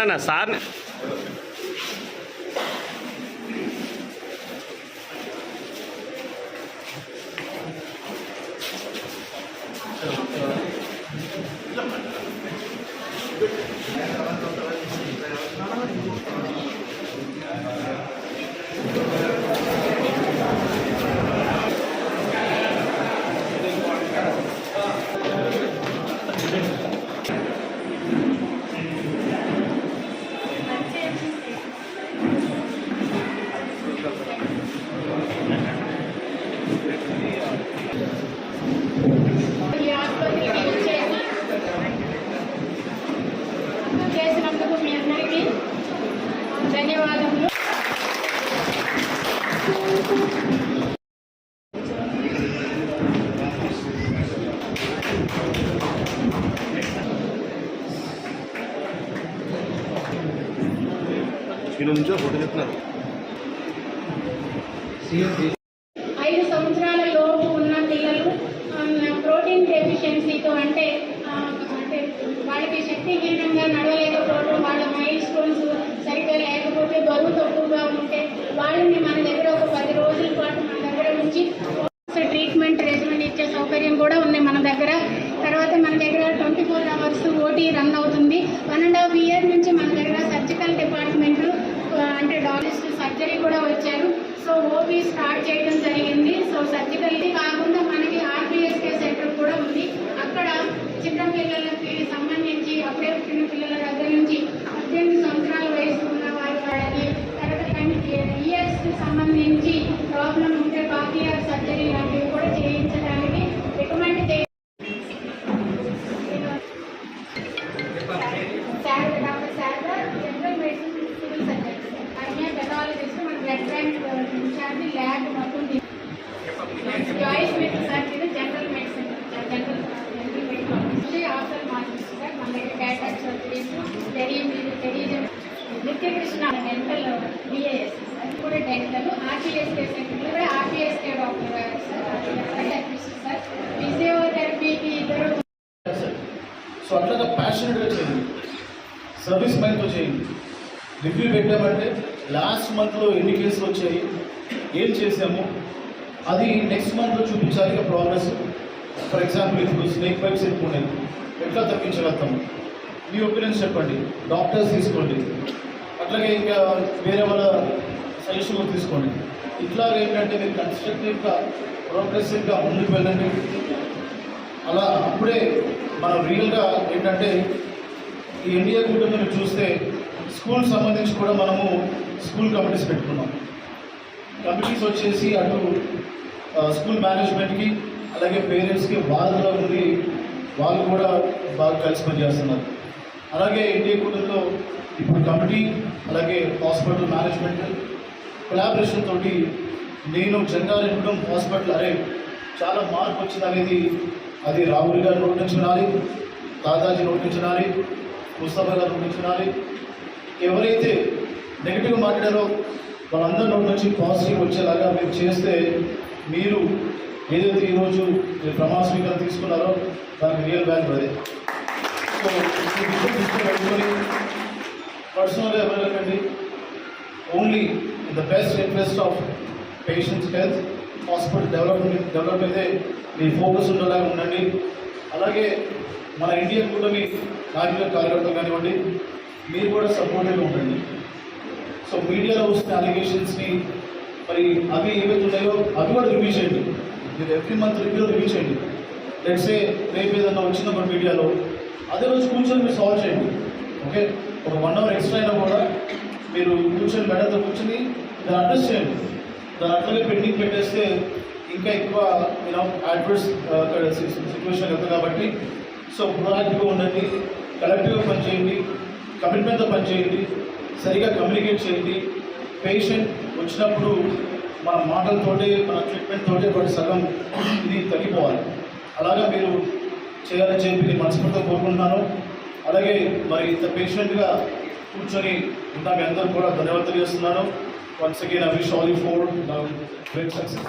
అన్న సార్ ఈ ఈయన నుంచో ఫోటో చెప్తున్నారు. ఐదు సంవత్సరాల లోపు ఉన్న పిల్లలు ప్రోటీన్ డెఫిషియన్సీతో అంటే అంటే వాళ్ళకి శక్తిహీనంగా నడవలేకపోవడం వాళ్ళ మైల్ స్టోన్స్ సరిగ్గా లేకపోతే బరువు తక్కువగా ఉంటే వాళ్ళని మన దగ్గర ఒక పది రోజుల పాటు మన దగ్గర నుంచి ట్రీట్మెంట్ రెజిమెంట్ ఇచ్చే సౌకర్యం కూడా ఉంది మన దగ్గర. తర్వాత మన దగ్గర twenty four hours OT run అవుతుంది. వన్ అండ్ హాఫ్ ఇయర్ నుంచి మన దగ్గర సర్జికల్ డిపార్ట్మెంట్ అంటే డాక్టర్స్ సర్జరీ కూడా వచ్చారు. సో ఓపీ స్టార్ట్ చేయడం జరిగింది. సో సర్జికల్ ఇది కాకుండా మనకి ఆర్బిఎస్కే సెంటర్ కూడా ఉంది. అక్కడ చిన్న పిల్లలకి సంబంధించి అప్పుడే పుట్టిన పిల్లల దగ్గర నుంచి పద్దెనిమిది సంవత్సరాల వయసు ఉన్న వారి వాళ్ళకి తర్వాత ఇయర్స్ సంబంధించి ప్రాబ్లం ఉంటే బాకీ ఇన్ఛార్జ్ మొత్తం medicine general medicine general general medicine after masters sir మన దగ్గర క్యాటాక్ సర్జరీస్ టెరియమ్ టెరియజం నిత్యకృష్ణ డెంటల్ బిఏఎస్ అది కూడా డెంటల్ ఆర్టీఎస్కే సెంటర్లో కూడా ఆర్టీఎస్కే డాక్టర్ గారు సార్ సార్ ఫిజియోథెరపీకి ఇద్దరు సో అట్లాగా ప్యాషనెట్గా చేయండి. సర్వీస్ మైండ్తో చేయండి. రివ్యూ పెట్టామంటే లాస్ట్ మంత్లో ఎన్ని కేసులు వచ్చాయి? ఏం చేసాము అది నెక్స్ట్ మంత్లో చూపించాలి ఇక ప్రోగ్రెస్ ఫర్ ఎగ్జాంపుల్ ఇప్పుడు స్నేక్ పైప్స్ ఎక్కువ ఉన్నాయి? ఎట్లా తగ్గించగలుగుతాము మీ ఒపీనియన్స్ చెప్పండి. డాక్టర్స్ తీసుకోండి. అట్లాగే ఇంకా వేరే వాళ్ళ సజెషన్ కూడా తీసుకోండి. ఇట్లా ఏంటంటే మీరు కన్స్ట్రక్టివ్గా ప్రోగ్రెసివ్గా ముందుకు వెళ్ళండి అలా అప్పుడే మనం రియల్గా ఏంటంటే ఈ ఇండియా కూడా మీరు చూస్తే స్కూల్ సంబంధించి కూడా మనము స్కూల్ కమిటీస్ పెట్టుకున్నాం. కమిటీస్ వచ్చేసి అటు స్కూల్ మేనేజ్మెంట్కి అలాగే పేరెంట్స్కి వాళ్ళలో ఉండి వాళ్ళు కూడా బాగా కలిసి పనిచేస్తున్నారు. అలాగే ఇండియా కూటమిలో ఇప్పుడు కమిటీ అలాగే హాస్పిటల్ మేనేజ్మెంట్ కొలాబరేషన్ తోటి నేను జంగారెడ్డి హాస్పిటల్ అరే చాలా మార్పు వచ్చింది అనేది అది రాహుల్ గారు నోటి నుంచి దాదాజీ నోటి నుంచి వినాలి ముస్తఫా ఎవరైతే నెగిటివ్ మాట్లాడారో వాళ్ళందరి నోటి నుంచి పాజిటివ్ వచ్చేలాగా మీరు చేస్తే మీరు ఏదైతే ఈరోజు మీరు ప్రమాణ స్వీకారం తీసుకున్నారో దానికి రియల్ వాల్యూ అదే. సో పెట్టుకొని పర్సనల్గా ఎవరెళ్ళకండి only in the best interest of patients health hospital development develop అయితే మీ ఫోకస్ ఉండేలాగా ఉండండి. అలాగే మన ఇండియా కూడా మీ నాయకుల కార్యకర్తలు కానివ్వండి మీరు కూడా సపోర్టివ్గా ఉండండి. సో మీడియాలో వస్తున్న అలిగేషన్స్ని మరి అవి ఏవైతే ఉన్నాయో అవి కూడా రివ్యూ చేయండి. మీరు ఎవ్రీ మంత్ రివ్యూ రివ్యూ చేయండి. లెట్సే రేపు ఏదన్నా వచ్చినప్పుడు మీడియాలో అదే రోజు కూర్చొని మీరు సాల్వ్ చేయండి. ఓకే ఒక వన్ అవర్ ఎక్స్ట్రా అయినా కూడా మీరు కూర్చొని మేడంతో కూర్చొని దాన్ని అడ్రస్ చేయండి. దాన్ని అట్లనే పెండింగ్ పెట్టేస్తే ఇంకా ఎక్కువ యూనో అడ్వర్స్ సిచ్యువేషన్ అవుతుంది కాబట్టి. సో ప్రొయాక్టివ్గా ఉండండి కలెక్టివ్గా పనిచేయండి కమిట్మెంట్తో పనిచేయండి. సరిగా కమ్యూనికేట్ చేయండి. పేషెంట్ వచ్చినప్పుడు మన మాటలతోటే మన ట్రీట్మెంట్ తోటే వాటి సగం ఇది తగ్గిపోవాలి. అలాగా మీరు చేయాలని చెప్పి నేను మనస్ఫూర్తిగా కోరుకుంటున్నాను. అలాగే మరి ఇంత పేషెంట్గా కూర్చొని ఉన్న మీ అందరూ కూడా ధన్యవాదాలు చేస్తున్నాను once again I wish all you for great success